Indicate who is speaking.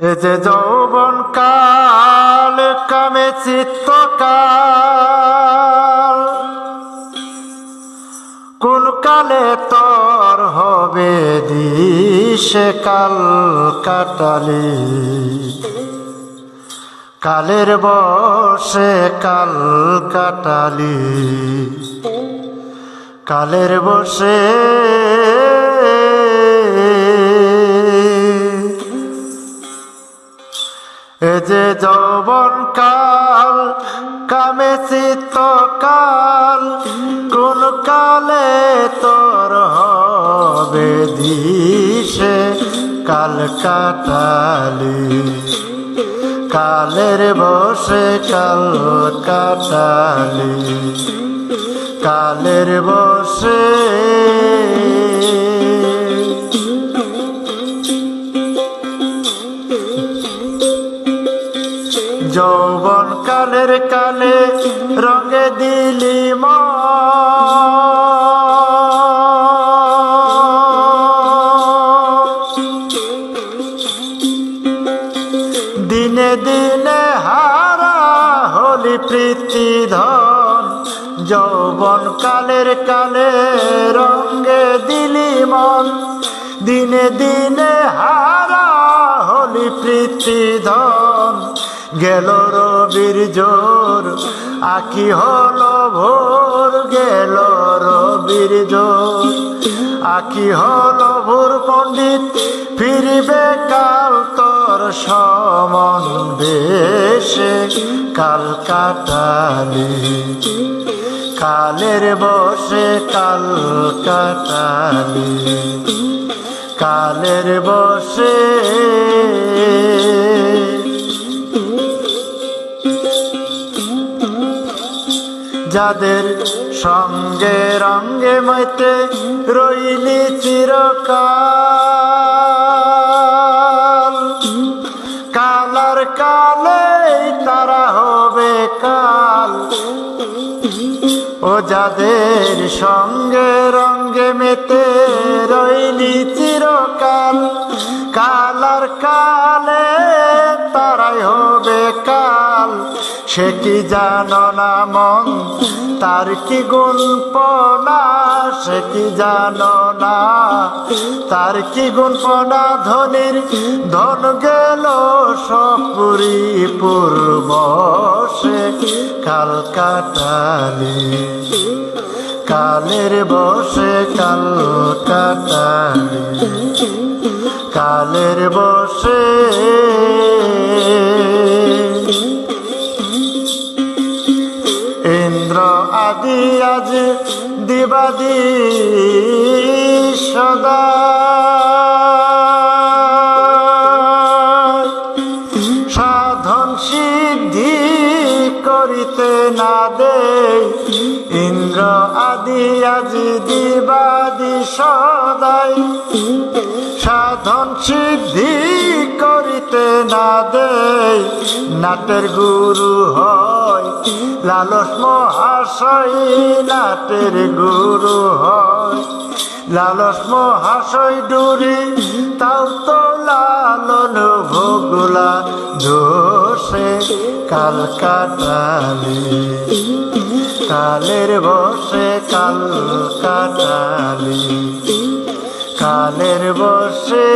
Speaker 1: যে যৌবন কাল কামে চিত্তকাল, কোন কালে তোর হবে দিশে কাল কাটালি? কালের বসে কাল কাটালি? কালের বসে এ যে যৌবন কাল, কামে চিত্তকাল কোন কালে তোর হবে দিশে? কাল কাটালি, কালের বসে কাল কাটালি, কালের বসে যৌবন কালের কালে রঙে দিলি ম দিনে দিনে হারা হলি প্রীতি ধন। যৌবন কালের কালে রঙে দিলি মন। দিনে দিনে হারা হলি প্রীতি ধন। গেল রবির জোর, আকি হলো ভোর, গেল রবির জোর। আকি হলো ভোর পণ্ডিত, ফিরবে কাল তোর সমন দেশে কাল কাটালি। কালের বসে কাল কাটালি। কালের বসে যাদের সঙ্গে রঙ্গে মতে রইলি চিরকাল। কালার কালে তারা হবে কাল। ও যাদের সঙ্গে রঙ্গে মেতে রইলি চিরকাল, কালার কালে তারাই হবে কাল। সে কি জানো না মন? তার কি গুণ পনা সে কি জানো না? তার কি গুণ পনা ধনির ধন গেল সপুরি পূর্ব সে কাল কাটালি। কালের বসে কাল কাটালি। কালের বসে দিবাদি সদা। সাধন সিদ্ধি করিতে না দে ইন্দ্র আদি আজি দিবাদি সদাই। সাধন সিদ্ধি না দে নাটের গুরু হয় লালস মহাশয়, নাটের গুরু হয় লালস মহাশয় ডুরি, তাও তো লালন ভোগুলা দোষে কাল কাটালি। কালের বসে কাল কাটালি। কালের বসে